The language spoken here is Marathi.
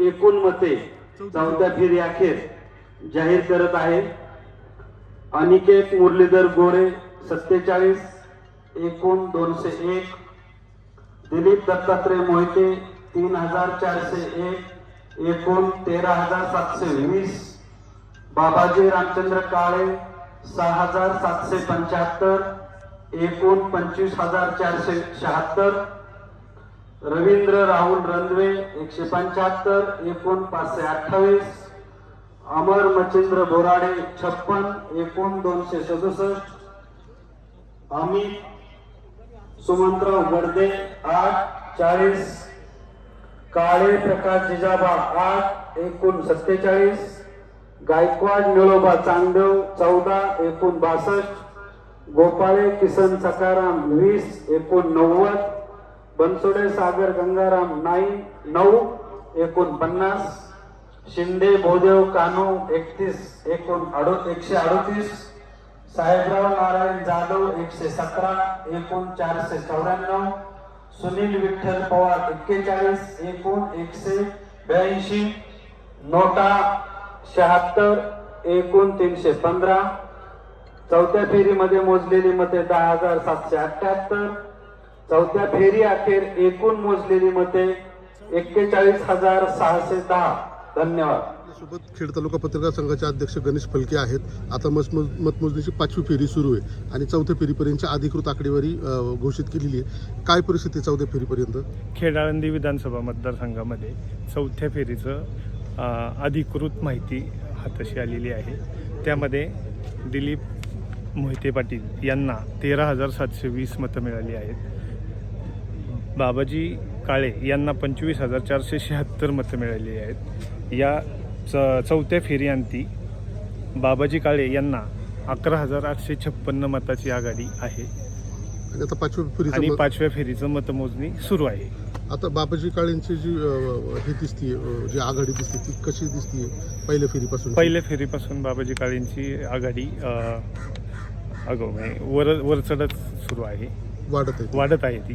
एकूण मते चौथ्या फेरी अखेर जाहीर करत आहे. अनिकेत मुरलीधर गोरे सत्तेचाळीस एकूण दोनशे एक. दिलीप दत्तात्रय मोहिते तीन हजार चारशे एक. एकूण तेरा हजार सातशे वीस. बाबाजी रामचंद्र काळे सहा हजार सातशे पंच्याहत्तर. एकूण पंचवीस हजार चारशे शहात्तर. रवींद्र राहुल रनवे एकशे पंच्याहत्तर एकूण पाचशे अठ्ठावीस अमर मच्छिंद्र बोराडे छप्पन एकूण दोनशे सदुसष्ट अमित सुमंतराव वर्दे आठ चाळीस काळे प्रकाश जिजाबा आठ एकूण सत्तेचाळीस गायकवाड निळोबा चांगदेव चौदा एकूण बासष्ट गोपाळे किसन सकाराम वीस एकूण नव्वद बनसोडे सागर गंगाराम नाई नऊ एकूण पन्नास शिंदे भोदेव कानू एकतीस एकूण अडो एकशे अडोतीस साहेबराव नारायण जाधव एकशे सतरा एकूण चारशे चौऱ्याण्णव सुनील विठ्ठल पवार एक्केचाळीस एकूण एकशे ब्याऐंशी नोटा शहात्तर एकूण तीनशे पंधरा चौथ्या फेरीमध्ये मोजलेली मते दहा हजार सातशे अठ्ठ्याहत्तर चौथ्या फेरी अखेर एकूण मोजलेली मते एक्केचाळीस हजार सहाशे दहा. धन्यवाद. सोबत खेड तालुका पत्रकार संघाचे अध्यक्ष गणेश फलके आहेत. आता मतमोज मतमोजणीची पाचवी फेरी सुरू आहे आणि चौथ्या फेरीपर्यंतची अधिकृत आकडेवारी घोषित केलेली आहे. काय परिस्थिती चौथ्या फेरीपर्यंत? खेडाळंदी विधानसभा मतदारसंघामध्ये चौथ्या फेरीचं अधिकृत माहिती हाताशी आलेली आहे. त्यामध्ये दिलीप मोहिते पाटील यांना तेरा हजार सातशे वीस मतं मिळाली आहेत. बाबाजी काळे यांना पंचवीस हजार चारशे शहात्तर मतं मिळाली आहेत. या च चौथ्या फेरीअंती बाबाजी काळे यांना अकरा हजार आठशे छप्पन्न मताची आघाडी आहे. आणि आता पाचव्या फेरीचं आणि मत- पाचव्या फेरीचं मतमोजणी सुरू आहे. आता बाबाजी काळेंची जी अ, हे दिसतीये अ, जी आघाडी दिसते ती कशी दिसतीये पहिल्या फेरीपासून? पहिल्या फेरीपासून बाबाजी काळेंची आघाडी अगो म्हणजे वर वर चढत सुरू आहे. वाढत आहे वाढत आहे ती.